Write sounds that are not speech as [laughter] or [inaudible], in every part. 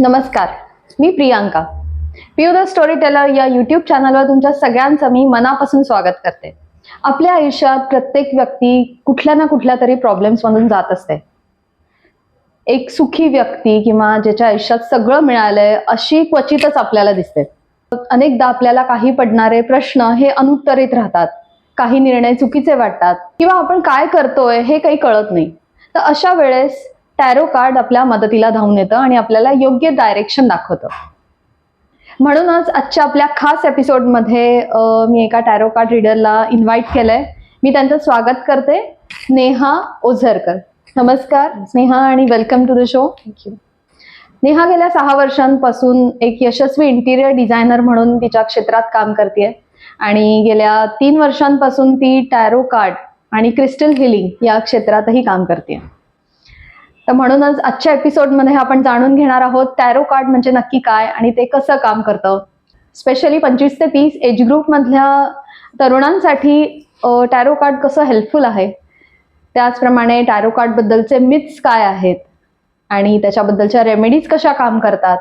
नमस्कार मी Priyanka. Piyu the story teller या YouTube चॅनलवर तुमच्या सगळ्यांचं मी मनापासून स्वागत करते. आपल्या आयुष्यात प्रत्येक व्यक्ती कुठल्या ना कुठल्या तरी प्रॉब्लेम्समधून जात असते. एक सुखी व्यक्ती किंवा ज्याच्या आयुष्यात सगळं मिळालंय अशी क्वचितच आपल्याला दिसते. अनेकदा आपल्याला काही पडणारे प्रश्न हे अनुत्तरित राहतात. काही निर्णय चुकीचे वाटतात किंवा आपण काय करतोय हे काही कळत नाही. तर अशा वेळेस टॅरो कार्ड आपल्या मदतीला धावून येतं आणि आपल्याला योग्य डायरेक्शन दाखवतं. म्हणूनच आजच्या आपल्या खास एपिसोडमध्ये मी एका टॅरो कार्ड रीडरला इन्व्हाइट केलंय. मी त्यांचं स्वागत करते. नेहा ओझरकर. नमस्कार. स्नेहा आणि welcome to the show thank you Neha गेल्या सहा वर्षांपासून एक यशस्वी इंटिरियर डिझायनर म्हणून तिच्या क्षेत्रात काम करते आणि गेल्या तीन वर्षांपासून ती टॅरो कार्ड आणि क्रिस्टल हिलिंग या क्षेत्रातही काम करते तर म्हणूनच आजच्या एपिसोडमध्ये आपण जाणून घेणार आहोत टॅरो कार्ड म्हणजे नक्की काय आणि ते कसं काम करतं. स्पेशली पंचवीस ते तीस एज ग्रुपमधल्या तरुणांसाठी टॅरो कार्ड कसं हेल्पफुल आहे? त्याचप्रमाणे टॅरो कार्डबद्दलचे मिथ्स काय आहेत? आणि त्याच्याबद्दलच्या रेमेडीज कशा काम करतात?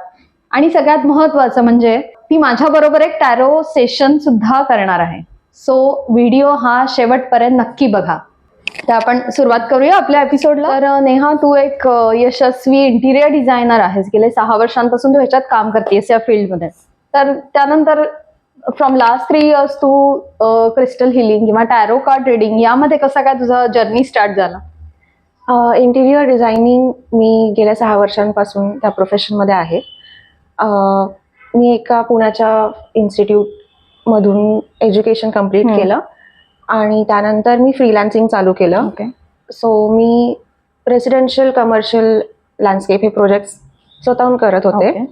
आणि सगळ्यात महत्त्वाचं म्हणजे ती माझ्याबरोबर एक टॅरो सेशन सुद्धा करणार आहे. सो व्हिडिओ हा शेवटपर्यंत नक्की बघा. तर आपण सुरुवात करूया आपल्या एपिसोडला तर नेहा तू एक यशस्वी इंटिरियर डिझायनर आहेस. गेले सहा वर्षांपासून तू ह्याच्यात काम करतेस या फील्डमध्ये. तर त्यानंतर फ्रॉम लास्ट थ्री इयर्स तू क्रिस्टल हिलिंग किंवा टॅरो कार्ड रिडिंग यामध्ये कसा काय तुझा जर्नी स्टार्ट झाला? इंटिरियर डिझायनिंग मी गेल्या सहा वर्षांपासून त्या प्रोफेशनमध्ये आहे. मी एका पुण्याच्या इन्स्टिट्यूटमधून एज्युकेशन कंप्लीट. केलं. आणि त्यानंतर मी फ्रीलान्सिंग चालू केलं. ओके सो मी रेसिडेन्शियल कमर्शियल लँडस्केप हे प्रोजेक्ट स्वतःहून करत होते.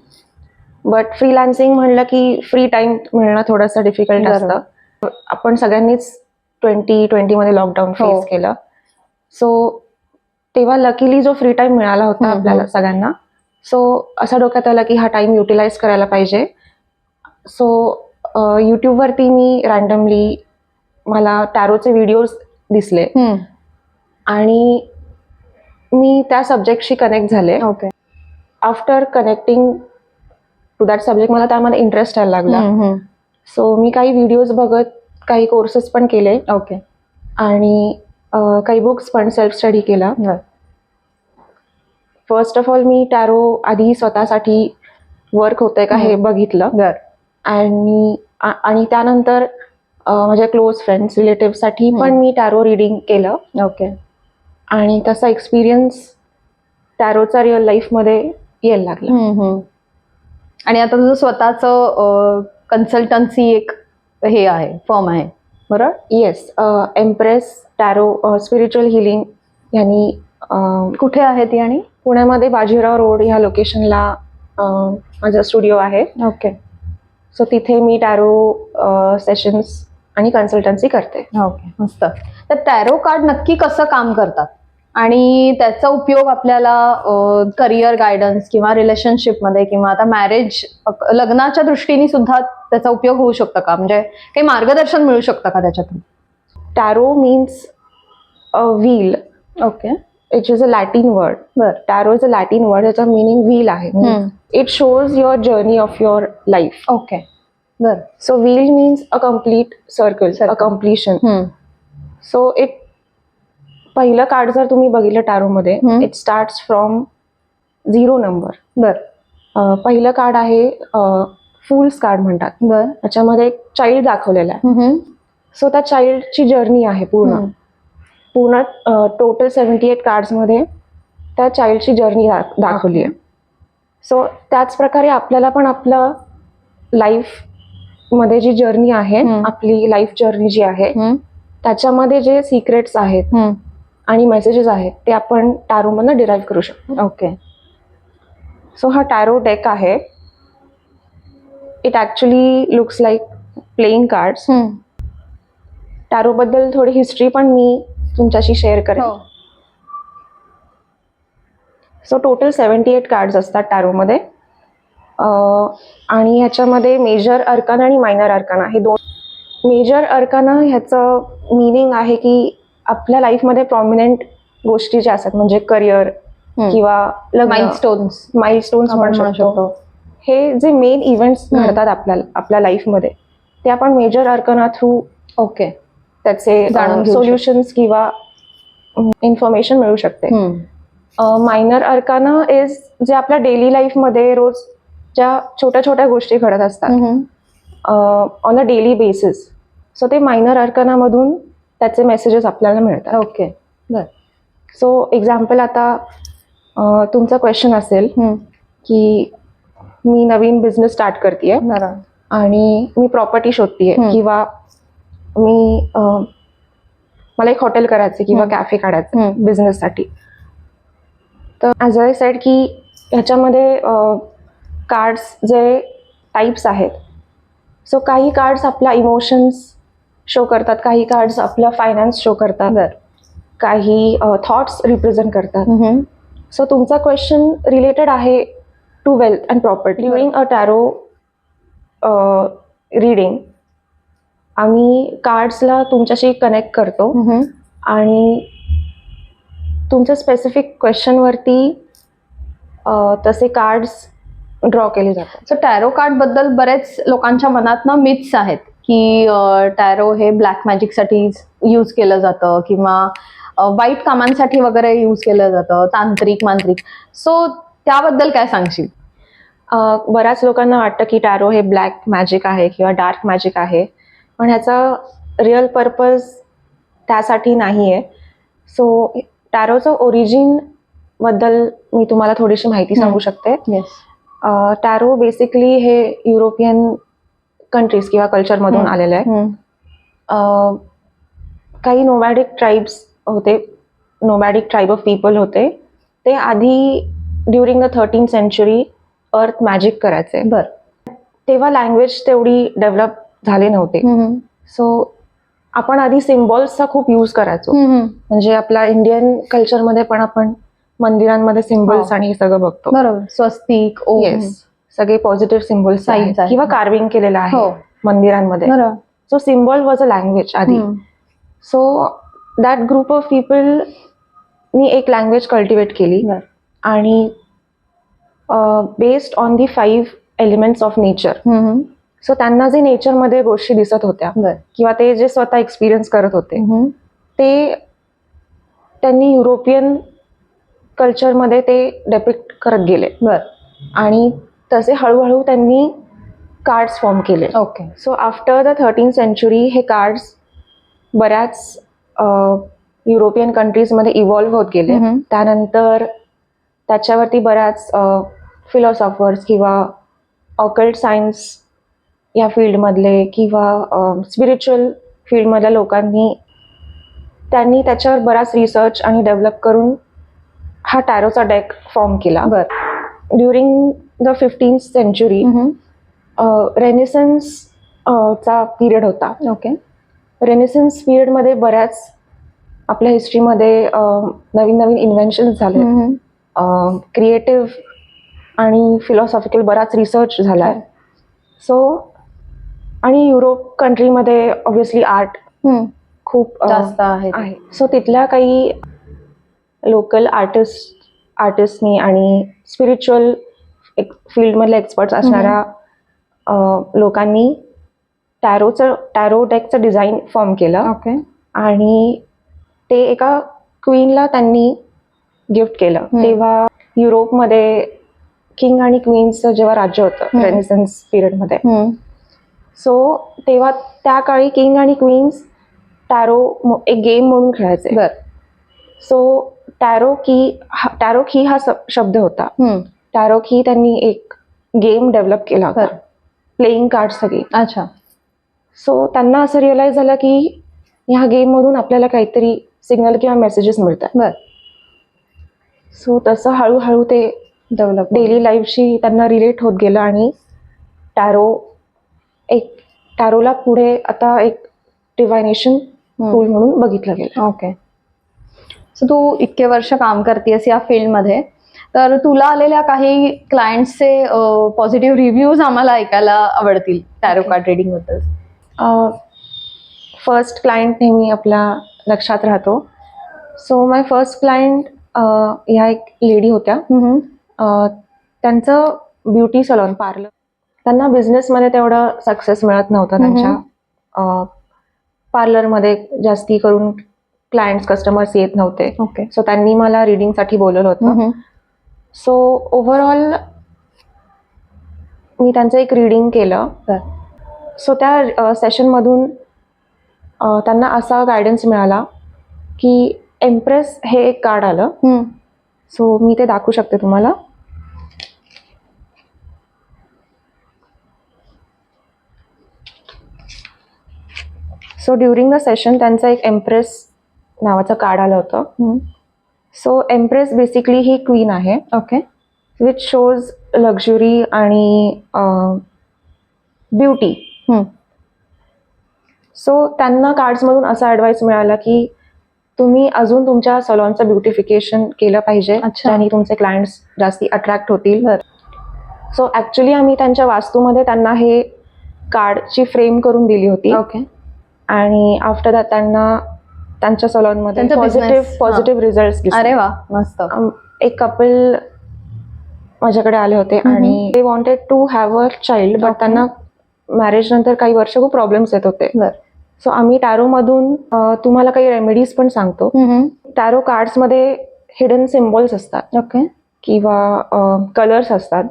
बट फ्रीलान्सिंग म्हणलं की फ्री टाइम मिळणं थोडंसं डिफिकल्ट बरोबर. असतं. आपण सगळ्यांनीच ट्वेंटी ट्वेंटीमध्ये लॉकडाऊन हो. फेस केलं. सो तेव्हा लकीली जो फ्री टाइम मिळाला होता हम्म, आपल्याला हम्म. सगळ्यांना सो असं डोक्यात आलं की हा टाइम युटिलाइज करायला पाहिजे. सो यूट्यूबवरती मी रँडमली मला टॅरोचे व्हिडिओज दिसले. आणि मी त्या सब्जेक्टशी कनेक्ट झाले. Okay after connecting to that subject मला त्यामध्ये इंटरेस्ट यायला लागला. सो मी काही व्हिडिओज बघत काही कोर्सेस पण केले. ओके आणि काही बुक्स पण सेल्फ स्टडी केला. फर्स्ट ऑफ ऑल मी टॅरो आधी स्वतःसाठी वर्क होतंय का हे. बघितलं. आणि त्यानंतर माझ्या क्लोज फ्रेंड्स रिलेटिव्हसाठी पण. मी टॅरो रिडिंग केलं. ओके आणि तसा एक्सपिरियन्स टॅरोचा रिअल लाईफमध्ये यायला लागला. आणि आता तुझं स्वतःचं कन्सल्टन्सी एक हे आहे फॉर्म आहे बरोबर? Yes empress tarot spiritual healing यांनी कुठे आहे ती आणि? पुण्यामध्ये बाजीराव रोड ह्या लोकेशनला माझा स्टुडिओ आहे. ओके सो तिथे मी टॅरो सेशन्स आणि कन्सल्टन्सी करते. ओके मस्त. तर टॅरो कार्ड नक्की कसं काम करतात? आणि त्याचा उपयोग आपल्याला करिअर गायडन्स किंवा रिलेशनशिपमध्ये किंवा आता मॅरेज लग्नाच्या दृष्टीने सुद्धा त्याचा उपयोग होऊ शकतो का? म्हणजे काही मार्गदर्शन मिळू शकतं का त्याच्यातून? Tarot means a wheel okay it is a Latin word बर tarot is a Latin word त्याचा मिनिंग व्हील आहे. It shows your journey of your life okay बर so wheel means a complete circle a. Completion. So it पहिलं card जर तुम्ही बघितलं टॅरोमध्ये हम्म. It starts from zero number बर पहिलं कार्ड आहे फुल्स कार्ड म्हणतात बर त्याच्यामध्ये एक चाइल्ड दाखवलेला आहे. सो त्या चाइल्डची जर्नी आहे पूर्ण. पूर्ण टोटल सेवन्टी एट कार्ड्समध्ये त्या चाइल्डची जर्नी दाखवली आहे सो त्याच प्रकारे आपल्याला पण आपलं लाईफमध्ये जी जर्नी आहे. आपली लाईफ जर्नी जी आहे. त्याच्यामध्ये जे सिक्रेट्स आहेत. आणि मेसेजेस आहेत ते आपण टॅरोमधनं डिराईव्ह करू शकतो ओके सो हा टॅरो डेक आहे it actually looks like playing cards hmm. टॅरोबद्दल थोडी हिस्ट्री पण मी तुमच्याशी शेअर करेन so total seventy eight cards असतात टॅरोमध्ये आणि ह्याच्यामध्ये मेजर अर्काना आणि मायनर अर्काना हे दोन मेजर अर्काना ह्याचं मिनिंग आहे की आपल्या लाईफमध्ये प्रॉमिनंट गोष्टी ज्या असतात म्हणजे करिअर किंवा माइलस्टोन्स माइलस्टोन्स म्हणू शकतो. हे जे मेन इव्हेंट्स. घडतात आपल्याला आपल्या लाईफमध्ये ते आपण मेजर अर्कना थ्रू ओके त्याचे सोल्युशन्स किंवा इन्फॉर्मेशन मिळू शकते. मायनर अर्काना इज जे आपल्या डेली लाईफमध्ये रोज ज्या छोट्या छोट्या गोष्टी घडत असतात. On a daily basis so ते मायनर अर्कनामधून त्याचे मेसेजेस आपल्याला मिळतात. ओके बर. सो एक्झाम्पल आता अं, तुमचा क्वेश्चन असेल की मी नवीन बिझनेस स्टार्ट करते आणि मी प्रॉपर्टी शोधतीये. किंवा मी अं, मला एक हॉटेल करायचं किंवा. कॅफे काढायचं. बिझनेससाठी तर ॲज आय सेड की ह्याच्यामध्ये कार्ड्स जे टाईप्स आहेत. सो काही कार्ड्स आपल्या इमोशन्स शो करतात काही कार्ड्स आपला फायनान्स शो करतात. काही थॉट्स रिप्रेझेंट करतात. सो तुमचा क्वेश्चन रिलेटेड आहे to wealth and property during a tarot reading आम्ही कार्ड्सला तुमच्याशी कनेक्ट करतो. आणि तुमच्या स्पेसिफिक क्वेश्चनवरती तसे कार्ड्स ड्रॉ केले जातात. सो टॅरो कार्डबद्दल बरेच लोकांच्या मनात ना मिथ्स आहेत की टॅरो हे ब्लॅक मॅजिकसाठी यूज केलं जातं किंवा वाईट कामांसाठी वगैरे यूज केलं जातं तांत्रिक मांत्रिक. सो त्याबद्दल काय सांगशील? बऱ्याच लोकांना वाटतं की टॅरो हे ब्लॅक मॅजिक आहे किंवा डार्क मॅजिक आहे. पण ह्याचा रिअल पर्पज त्यासाठी नाही आहे सो टॅरोचं ओरिजिनबद्दल मी तुम्हाला थोडीशी माहिती सांगू शकते. येस टॅरो बेसिकली हे युरोपियन कंट्रीज किंवा कल्चरमधून. आलेलं आहे. काही नोमॅडिक ट्राईब्स होते. नोमॅडिक ट्राईब ऑफ पीपल होते. ते आधी during the thirteen century earth magic करायचे. बर. तेव्हा लँग्वेज तेवढी डेव्हलप झाले नव्हते. सो आपण आधी सिम्बॉल्सचा खूप यूज करायचो. म्हणजे आपल्या इंडियन कल्चरमध्ये पण आपण मंदिरांमध्ये सिम्बॉल्स हो. आणि हे सगळं बघतो बरोबर स्वस्तिक येस सगळे पॉझिटिव्ह सिम्बॉल्स Signs आहेत. किंवा कार्विंग केलेलं हो आहे मंदिरांमध्ये बरोबर so symbol was a language आधी हम्म. So that group of people नी एक लँग्वेज कल्टिवेट केली बर. आणि based on the five elements of nature hmm. So त्यांना जे नेचरमध्ये गोष्टी दिसत होत्या बर किंवा ते जे स्वतः एक्सपिरियन्स करत होते हम्म. ते त्यांनी युरोपियन कल्चरमध्ये ते डेपिक्ट करत गेले. बर. आणि तसे हळूहळू त्यांनी कार्ड्स फॉर्म केले. Okay. So after the thirteen century हे कार्ड्स बऱ्याच युरोपियन कंट्रीजमध्ये इव्हॉल्व्ह होत गेले. त्यानंतर त्याच्यावरती बऱ्याच फिलॉसॉफर्स किंवा ऑकल्ट सायन्स या फील्डमधले किंवा स्पिरिच्युअल फील्डमधल्या लोकांनी त्यांनी त्याच्यावर बराच रिसर्च आणि डेव्हलप करून हा टॅरोचा डेक फॉर्म केला. बर. During the fifteen century. Renaissance चा पिरियड होता. ओके. रेनेसन्स पिरियडमध्ये बऱ्याच आपल्या हिस्ट्रीमध्ये नवीन नवीन इन्व्हेन्शन्स झाले. क्रिएटिव्ह आणि फिलॉसॉफिकल बराच रिसर्च झाला आहे सो आणि युरोप कंट्रीमध्ये ऑब्व्हियसली आर्ट. खूप जास्त आहे सो तिथल्या काही लोकल आर्टिस्ट आर्टिस्टनी आणि स्पिरिच्युअल एक फील्डमधले एक्सपर्ट्स असणाऱ्या लोकांनी टॅरोचं टॅरो डेकचं डिझाईन फॉर्म केलं. ओके. आणि ते एका क्वीनला त्यांनी गिफ्ट केलं. तेव्हा युरोपमध्ये किंग आणि क्वीन्सचं जेव्हा राज्य होतं. रेनेसन्स पिरियडमध्ये. सो तेव्हा त्या काळी किंग आणि क्वीन्स टॅरो एक गेम म्हणून खेळायचे. बर. सो टॅरो की टॅरो की हा शब्द होता. टॅरो की त्यांनी एक गेम डेव्हलप केला होता. प्लेईंग कार्ड सगळी. अच्छा. सो त्यांना असं रिअलाईज झालं की ह्या गेममधून आपल्याला काहीतरी सिग्नल किंवा मेसेजेस मिळतात. बर. सो तसं हळूहळू ते डेव्हलप डेली लाईफशी त्यांना रिलेट होत गेलं आणि टॅरो एक टॅरोला पुढे आता एक डिवायनेशन टूल म्हणून बघितलं गेलं. ओके सो तू इतके वर्ष काम करतेस या फील्डमध्ये. तर तुला आलेल्या काही क्लायंट्सचे पॉझिटिव्ह रिव्ह्यूज आम्हाला ऐकायला आवडतील टॅरो. कार्ड रिडिंगबद्दल. फर्स्ट क्लायंट नेहमी आपल्या लक्षात राहतो. सो माय फर्स्ट क्लायंट ह्या एक लेडी होत्या. त्यांचं ब्युटी सलॉन पार्लर त्यांना बिझनेसमध्ये तेवढं सक्सेस मिळत नव्हतं. त्यांच्या पार्लरमध्ये जास्ती करून क्लायंट्स कस्टमर्स येत नव्हते. ओके सो त्यांनी मला रिडिंगसाठी बोलवलं होतं. सो ओव्हरऑल मी त्यांचं एक रिडिंग केलं. सो त्या सेशनमधून त्यांना असा गायडन्स मिळाला की एम्प्रेस हे एक कार्ड आलं. सो मी ते दाखवू शकते तुम्हाला. सो ड्युरिंग द सेशन त्यांचं एक एम्प्रेस नावाचं कार्ड आलं होतं. सो एम्प्रेस बेसिकली ही क्वीन आहे. ओके विच शोज लक्झुरी आणि ब्युटी सो त्यांना कार्ड्समधून असा ॲडवाईस मिळाला की तुम्ही अजून तुमच्या सलॉनचं ब्युटिफिकेशन केलं पाहिजे. अच्छा. ज्याने तुमचे क्लायंट्स जास्ती अट्रॅक्ट होतील. सो ॲक्च्युली आम्ही त्यांच्या वास्तूमध्ये त्यांना हे कार्डची फ्रेम करून दिली होती. ओके आणि आफ्टर दॅट त्यांना त्यांच्या सलॉनमध्ये त्यांचा पॉझिटिव्ह business, पॉझिटिव्ह रिझल्ट अरे वा मस्त. एक कपल माझ्याकडे आले होते हम्म. आणि ते wanted to have a child but Okay. त्यांना मॅरेज नंतर काही वर्ष खूप प्रॉब्लेम्स येत होते. बर. सो आम्ही टॅरोमधून अ, तुम्हाला काही रेमेडीज पण सांगतो. टॅरो कार्ड्समध्ये हिडन सिम्बॉल्स असतात. ओके किंवा कलर्स असतात.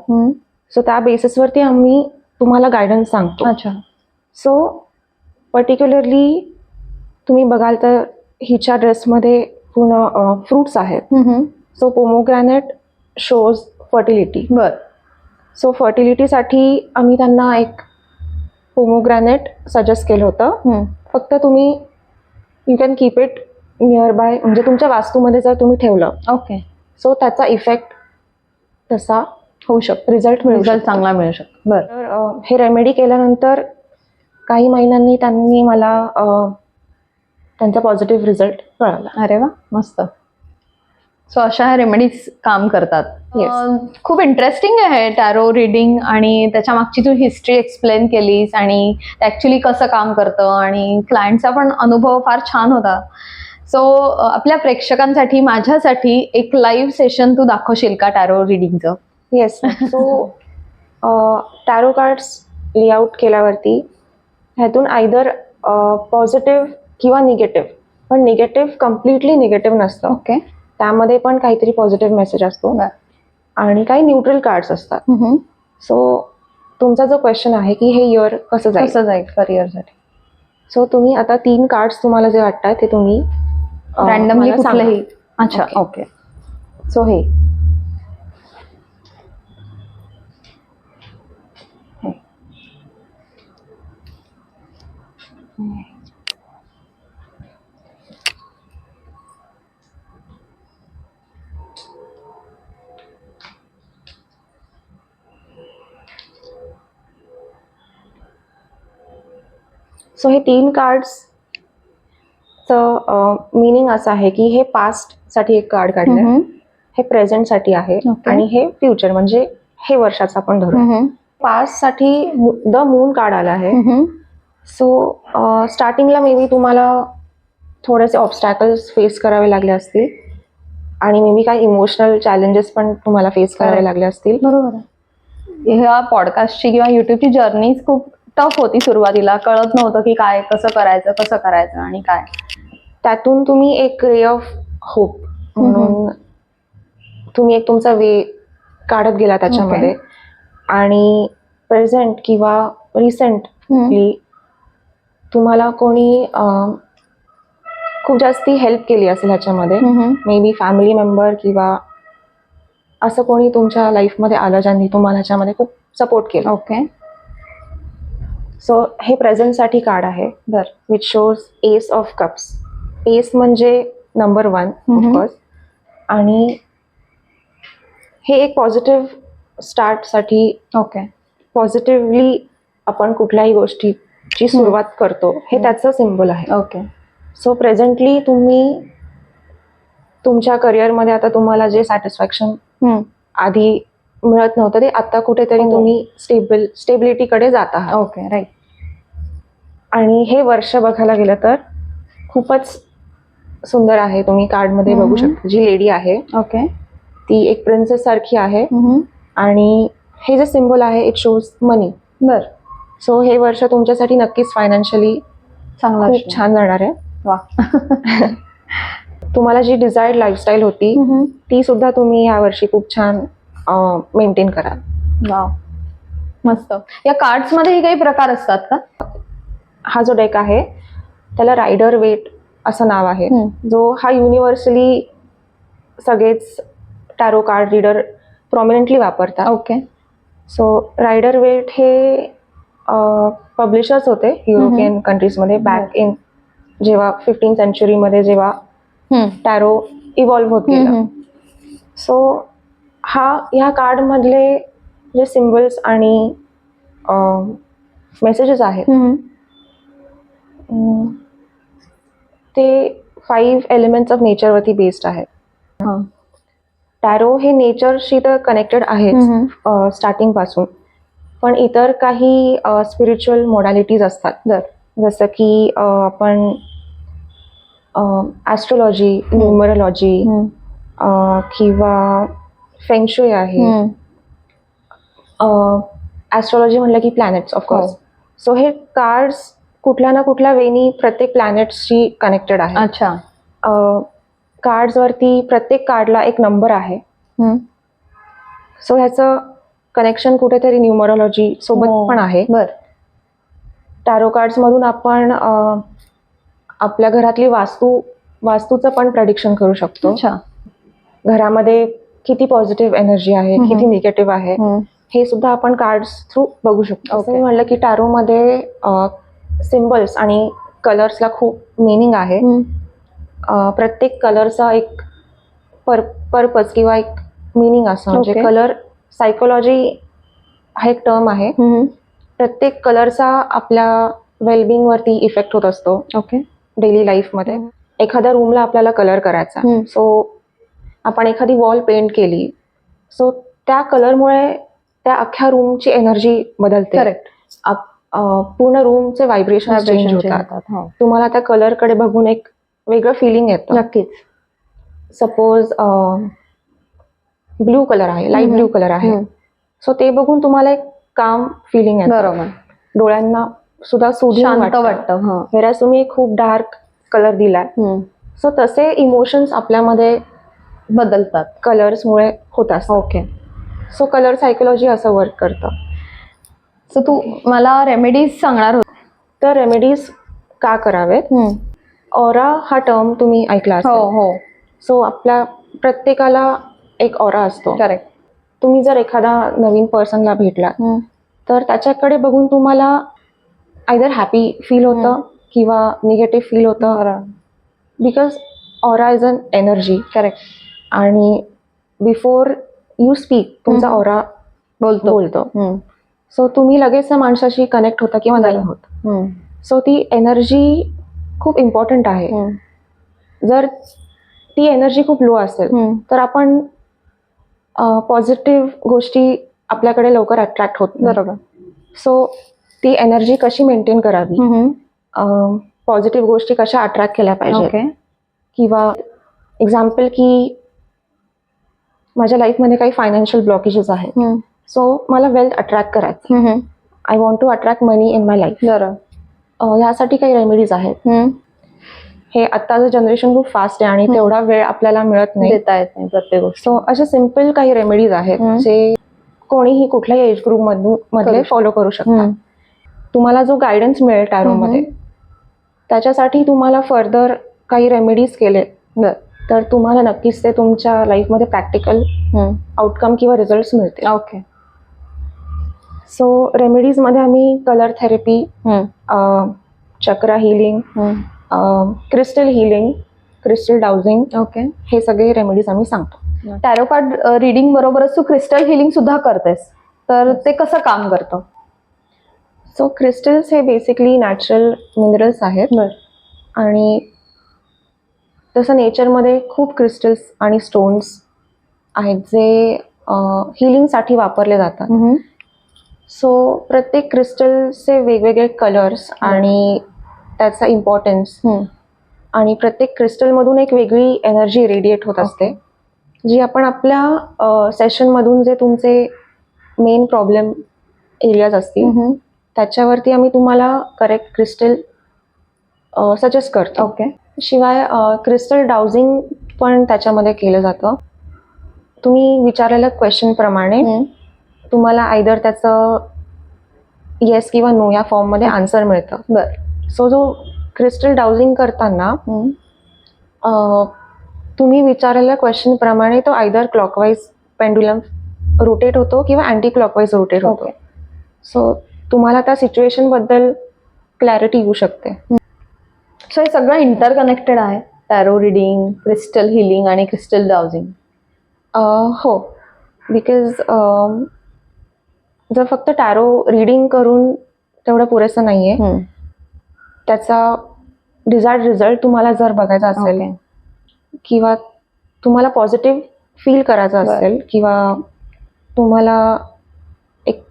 सो त्या बेसिसवरती आम्ही तुम्हाला गायडन्स सांगतो. अच्छा. सो पर्टिक्युलरली तुम्ही बघाल तर हिच्या ड्रेसमध्ये पूर्ण फ्रुट्स आहेत. सो पोमोग्रॅनेट शोज फर्टिलिटी बर. सो फर्टिलिटीसाठी आम्ही त्यांना एक पोमोग्रॅनेट सजेस्ट केलं होतं. फक्त तुम्ही you can keep it nearby म्हणजे तुमच्या वास्तूमध्ये जर तुम्ही ठेवलं. ओके सो त्याचा इफेक्ट तसा होऊ शकतो. रिझल्ट मिळू रिझल्ट. चांगला मिळू शकतो. बर. तर हे रेमेडी केल्यानंतर काही महिन्यांनी त्यांनी मला त्यांचा पॉझिटिव्ह रिझल्ट कळाला. अरे वा मस्त. सो अशा ह्या रेमेडीज काम करतात. अं, खूप इंटरेस्टिंग आहे टॅरो रिडिंग आणि त्याच्या मागची तू हिस्ट्री एक्सप्लेन केलीस आणि ऍक्च्युली कसं काम करतं आणि क्लायंटचा पण अनुभव फार छान होता. सो आपल्या प्रेक्षकांसाठी माझ्यासाठी एक लाईव्ह सेशन तू दाखवशील का tarot रिडिंगचं yes so tarot cards layout केल्यावरती ह्यातून आयदर पॉझिटिव्ह किंवा निगेटिव्ह पण निगेटिव्ह कम्प्लिटली निगेटिव्ह नसतं. ओके त्यामध्ये पण काहीतरी पॉझिटिव्ह मेसेज असतो. आणि काही न्यूट्रल कार्ड्स असतात. सो तुमचा जो क्वेश्चन आहे की हे इयर कसं जाईल? कसं जाईल करिअरसाठी सो तुम्ही आता तीन कार्ड्स तुम्हाला जे वाटतात ते तुम्ही रॅन्डमली. कुठलंही. अच्छा. ओके सो हे. सो हे तीन कार्ड्सचं मिनिंग असं आहे की हे पास्टसाठी एक कार्ड काढलंय. हे प्रेझेंटसाठी आहे. आणि हे फ्युचर म्हणजे हे वर्षाचं आपण धरू पास्टसाठी द मून कार्ड आलं आहे. सो स्टार्टिंगला मे बी तुम्हाला थोडेसे ऑब्स्टॅकल्स फेस करावे लागले असतील. आणि मे बी काही इमोशनल चॅलेंजेस पण तुम्हाला फेस करावे. लागले असतील. बरोबर ह्या पॉडकास्टची किंवा युट्यूबची जर्नीच खूप टफ होती सुरुवातीला. कळत नव्हतं की काय कसं करायचं कसं करायचं आणि काय. त्यातून तुम्ही एक रे ऑफ होप म्हणून तुम्ही एक तुमचा वे काढत गेला त्याच्यामध्ये. आणि प्रेझेंट किंवा रिसेंटली तुम्हाला कोणी खूप जास्ती हेल्प केली असेल ह्याच्यामध्ये. मे बी फॅमिली मेंबर किंवा असं कोणी तुमच्या लाईफमध्ये आलं ज्यांनी तुम्हाला ह्याच्यामध्ये खूप सपोर्ट केला. ओके सो हे प्रेझेंटसाठी कार्ड आहे. बर which shows ace of cups ace म्हणजे नंबर वन. ऑफकोर्स आणि हे एक पॉझिटिव्ह स्टार्टसाठी ओके पॉझिटिव्हली आपण कुठल्याही गोष्टीची सुरुवात करतो. हे त्याचं सिम्बल आहे. ओके सो प्रेझेंटली तुम्ही तुमच्या करिअरमध्ये आता तुम्हाला जे सॅटिस्फॅक्शन आधी मिळत नव्हतं ते. आता कुठेतरी हो. तुम्ही स्टेबल स्टेबिलिटीकडे जात आहात. ओके राईट आणि हे वर्ष बघायला गेलं तर खूपच सुंदर आहे. तुम्ही कार्डमध्ये बघू हम्म. शकता. जी लेडी आहे ओके ती एक प्रिन्सेस सारखी आहे. आणि हे जे सिम्बॉल आहे इट शोज मनी बर. सो हे वर्ष तुमच्यासाठी नक्कीच फायनान्शियली चांगला खूप छान जाणार आहे. वा. [laughs] तुम्हाला जी डिझायर्ड लाईफस्टाईल होती ती सुद्धा तुम्ही यावर्षी खूप छान मेंटेन कराल मस्त. या कार्ड्समध्ये काही प्रकार असतात का? हा जो डेक आहे त्याला रायडर वेट असं नाव आहे. जो हा युनिव्हर्सली सगळेच टॅरो कार्ड रीडर प्रॉमिनंटली वापरतात. ओके सो रायडर वेट हे पब्लिशर्स होते युरोपियन कंट्रीजमध्ये बॅक इन जेव्हा फिफ्टीन सेंचुरीमध्ये जेव्हा टॅरो इव्हॉल्व्ह होत गेला. सो हा ह्या कार्डमधले जे सिम्बल्स आणि मेसेजेस आहेत ते फाईव्ह एलिमेंट्स ऑफ नेचरवरती बेस्ड आहेत. टॅरो हे नेचरशी तर कनेक्टेड आहेच स्टार्टिंगपासून. पण इतर काही स्पिरिच्युअल मोडॅलिटीज असतात. जर जसं की आपण ॲस्ट्रोलॉजी न्युमरोलॉजी किंवा फेंगशुई आहे. ॲस्ट्रॉलॉजी म्हटलं की प्लॅनेट्स ऑफकोर्स हो. सो हे कार्ड्स कुठल्या ना कुठल्या वेनी प्रत्येक प्लॅनेट्सशी कनेक्टेड आहे अच्छा. कार्ड्सवरती प्रत्येक कार्डला एक नंबर आहे. सो ह्याचं कनेक्शन कुठेतरी न्यूमरोलॉजी हो. सोबत पण आहे. बर. टॅरो कार्ड्समधून आपण अ, आपल्या घरातली वास्तू वास्तूचं पण प्रडिक्शन करू शकतो. अच्छा. घरामध्ये किती पॉझिटिव्ह एनर्जी आहे. किती निगेटिव्ह आहे हे सुद्धा आपण कार्ड्स थ्रू बघू शकतो. असं म्हणलं की टॅरोमध्ये सिम्बल्स आणि कलर्सला खूप मिनिंग आहे. प्रत्येक कलरचा एक पर पर्पज किंवा एक मिनिंग असं म्हणजे. कलर सायकोलॉजी हा एक टर्म आहे. प्रत्येक कलरचा आपल्या वेलबिंगवरती इफेक्ट होत असतो. ओके डेली लाईफमध्ये एखाद्या रूमला आपल्याला कलर करायचा. सो आपण एखादी वॉल पेंट केली सो त्या कलरमुळे त्या अख्ख्या रूमची एनर्जी बदलते. करेक्ट पूर्ण रूमचे व्हायब्रेशन चेंज होतात. हो. तुम्हाला त्या कलरकडे बघून एक वेगळं फिलिंग येतं. नक्कीच. सपोज ब्ल्यू कलर आहे लाइट. ब्ल्यू कलर आहे. सो ते बघून तुम्हाला एक काम फिलिंग येतं. बरोबर. डोळ्यांना सुद्धा शांत वाटतं. हा. वेराज तुम्ही खूप डार्क कलर दिलाय. सो तसे इमोशन्स आपल्यामध्ये बदलतात. कलर्समुळे होत असतात ओके सो कलर सायकोलॉजी असं वर्क करतं. सो तू मला रेमेडीज सांगणार होत. तर रेमेडीज का करावेत? ऑरा हा टर्म तुम्ही ऐकला हो हो. सो आपल्या प्रत्येकाला एक ऑरा असतो. करेक्ट तुम्ही जर एखादा नवीन पर्सनला भेटला तर त्याच्याकडे बघून तुम्हाला आयदर हॅपी फील होतं. किंवा निगेटिव्ह फील होतं. Because aura is an energy correct आणि बिफोर यू स्पीक तुमचा. ऑरा बोलतो बोलतो. सो तुम्ही लगेच त्या माणसाशी कनेक्ट होता किंवा नाही. होत. सो ती एनर्जी खूप इम्पॉर्टंट आहे. जर ती एनर्जी खूप लो असेल. तर आपण पॉझिटिव्ह गोष्टी आपल्याकडे लवकर अट्रॅक्ट होत बरोबर सो ती एनर्जी कशी मेंटेन करावी. पॉझिटिव्ह गोष्टी कशा अट्रॅक्ट केल्या पाहिजे किंवा एक्झाम्पल की माझ्या लाईफमध्ये काही फायनान्शियल ब्लॉकेजेस आहेत. सो मला वेल्थ अट्रॅक्ट करायचं. I want to attract money in my life ह्यासाठी काही रेमेडीज आहेत. हे आत्ताचं जनरेशन खूप फास्ट आहे आणि. तेवढा वेळ आपल्याला मिळत नाही देता येत नाही प्रत्येक गोष्ट सो असे सिंपल काही रेमेडीज आहेत. जे कोणीही कुठल्याही एज ग्रुप मधून करू फॉलो करू शकता. तुम्हाला जो गायडन्स मिळेल टॅरोमध्ये त्याच्यासाठी तुम्हाला फर्दर काही रेमेडीज केले तर तुम्हाला नक्कीच ते तुमच्या लाईफमध्ये प्रॅक्टिकल हम्म. आउटकम किंवा रिझल्ट मिळतील. ओके सो रेमेडीजमध्ये आम्ही colour therapy hmm. Chakra healing. Crystal healing crystal dowsing okay हे सगळे रेमेडीज आम्ही सांगतो. टॅरो कार्ड रिडिंग बरोबरच तू क्रिस्टल हिलिंग सुद्धा करतेस. तर ते कसं काम करतं? सो क्रिस्टल्स हे बेसिकली नॅचरल मिनरल्स आहेत. आणि तसं नेचरमध्ये खूप क्रिस्टल्स आणि स्टोन्स आहेत जे हिलिंगसाठी वापरले जातात. सो प्रत्येक क्रिस्टलचे वेगवेगळे कलर्स आणि त्याचा इम्पॉर्टन्स. आणि प्रत्येक क्रिस्टलमधून एक वेगळी एनर्जी रेडिएट होत असते. जी आपण आपल्या सेशनमधून जे तुमचे मेन प्रॉब्लेम एरियाज असतील त्याच्यावरती आम्ही तुम्हाला करेक्ट क्रिस्टल सजेस्ट करतो. ओके. शिवाय क्रिस्टल डाउजिंग पण त्याच्यामध्ये केलं जातं. तुम्ही विचारलेल्या क्वेश्चनप्रमाणे तुम्हाला आयदर त्याचं येस किंवा नो या फॉर्ममध्ये आन्सर मिळतं. बर. सो जो क्रिस्टल डाउजिंग करताना तुम्ही विचारलेल्या क्वेश्चनप्रमाणे तो आयदर क्लॉकवाईज पेंड्युलम रोटेट होतो किंवा अँटी क्लॉकवाईज रोटेट होतो सो तुम्हाला त्या सिच्युएशनबद्दल क्लॅरिटी येऊ शकते. सो हे सगळं इंटरकनेक्टेड आहे. टॅरो रिडिंग क्रिस्टल हिलिंग आणि क्रिस्टल डाउजिंग हो. बिकॉज जर फक्त टॅरो रिडिंग करून तेवढं पुरेसं नाही आहे त्याचा डिझायर्ड रिझल्ट तुम्हाला जर बघायचा असेल किंवा तुम्हाला पॉझिटिव्ह फील करायचं. असेल किंवा तुम्हाला एक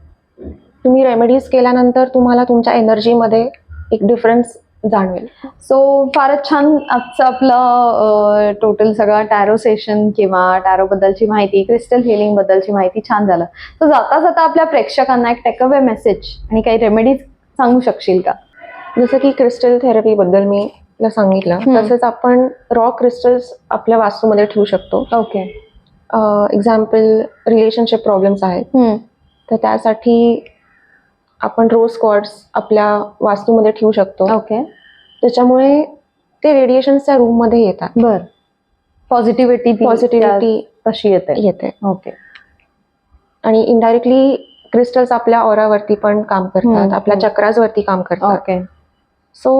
तुम्ही रेमेडीज केल्यानंतर तुम्हाला तुमच्या एनर्जीमध्ये एक डिफरन्स जाणवेल. सो फारच छान आजचं आपलं टोटल सगळा टॅरो सेशन किंवा टॅरो बद्दलची माहिती क्रिस्टल हिलिंग बद्दलची माहिती छान झालं. तर जाता जाता आपल्या प्रेक्षकांना एक टेकअवे मेसेज आणि काही रेमेडीज सांगू शकशील का? जसं की क्रिस्टल थेरपीबद्दल मी तुला सांगितलं. तसंच आपण रॉ क्रिस्टल्स आपल्या वास्तूमध्ये ठेवू शकतो. ओके एक्झाम्पल रिलेशनशिप प्रॉब्लेम्स आहेत. तर त्यासाठी आपण रोज कॉर्ड्स आपल्या वास्तूमध्ये ठेवू शकतो. ओके. त्याच्यामुळे ते रेडिएशन्स त्या रूममध्ये येतात. बर. पॉझिटिव्हिटी पॉझिटिव्हिटी तशी येते. येते. ओके. आणि इनडायरेक्टली क्रिस्टल्स आपल्या ओरावरती पण काम करतात. आपल्या. चक्राजवरती काम करतात. ओके. सो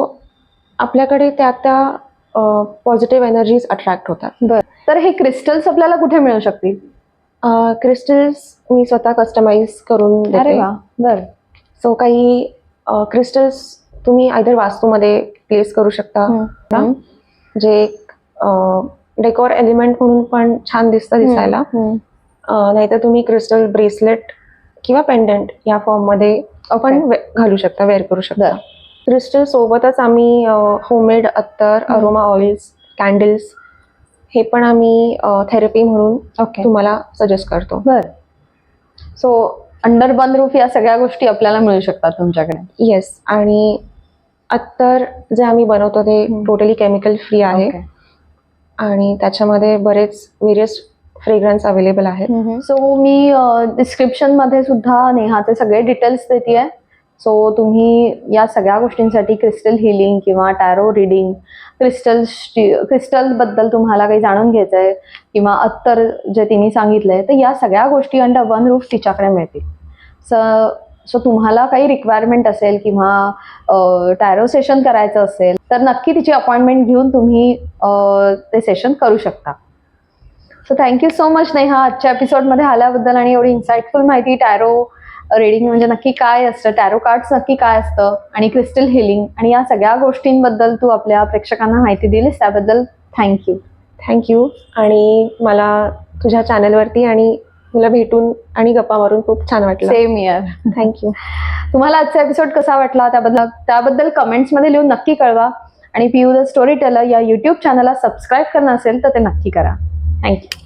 आपल्याकडे त्या त्या पॉझिटिव्ह एनर्जीज अट्रॅक्ट होतात. बर. तर हे क्रिस्टल्स आपल्याला कुठे मिळू शकतील? क्रिस्टल्स मी स्वतः कस्टमाइज करून अरे वा. बर. सो काही क्रिस्टल्स तुम्ही आयदर वास्तूमध्ये प्लेस करू शकता. जे एक डेकोर एलिमेंट म्हणून पण छान दिसतं दिसायला. नाहीतर तुम्ही क्रिस्टल ब्रेसलेट किंवा पेंडंट या फॉर्ममध्ये आपण घालू शकता वेअर करू शकता. क्रिस्टल सोबतच आम्ही होममेड अत्तर. अरोमा ऑइल्स कॅन्डल्स हे पण आम्ही थेरपी म्हणून ओके तुम्हाला सजेस्ट करतो. बर. सो अंडर वन रूफ या सगळ्या गोष्टी आपल्याला मिळू शकतात तुमच्याकडे. येस आणि अत्तर जे आम्ही बनवतो ते. टोटली केमिकल फ्री आहे. आणि त्याच्यामध्ये बरेच वेरियस फ्रेग्रन्स अवेलेबल आहेत. सो मी डिस्क्रिप्शनमध्ये सुद्धा नेहाचे सगळे डिटेल्स देते आहे सो तुम्ही या सगळ्या गोष्टींसाठी क्रिस्टल हिलिंग किंवा टॅरो रिडिंग क्रिस्टल क्रिस्टलबद्दल तुम्हाला काही जाणून घ्यायचं आहे किंवा अत्तर जे तिने सांगितलंय तर या सगळ्या गोष्टी अंडर वन रूफ तिच्याकडे मिळतील. स सो तुम्हाला काही रिक्वायरमेंट असेल किंवा टॅरो सेशन करायचं असेल तर नक्की तिची अपॉइंटमेंट घेऊन तुम्ही ते सेशन करू शकता. So thank you so much Neha. आजच्या एपिसोडमध्ये आल्याबद्दल आणि एवढी इन्साइटफुल माहिती टॅरो रिडिंग म्हणजे नक्की काय असतं? टॅरो कार्ड्स नक्की काय असतं? आणि क्रिस्टल हिलिंग आणि या सगळ्या गोष्टींबद्दल तू आपल्या प्रेक्षकांना माहिती दिलीस त्याबद्दल थँक्यू थँक्यू आणि मला तुझ्या चॅनलवरती आणि तुला भेटून आणि गप्पा मारून खूप छान वाटलं. सेम इयर थँक्यू तुम्हाला आजचा एपिसोड कसा वाटला? त्याबद्दल त्याबद्दल कमेंट्समध्ये लिहून नक्की कळवा. आणि पीयू द स्टोरी टेलर या युट्यूब चॅनलला सबस्क्राईब करणं असेल तर ते नक्की करा. थँक्यू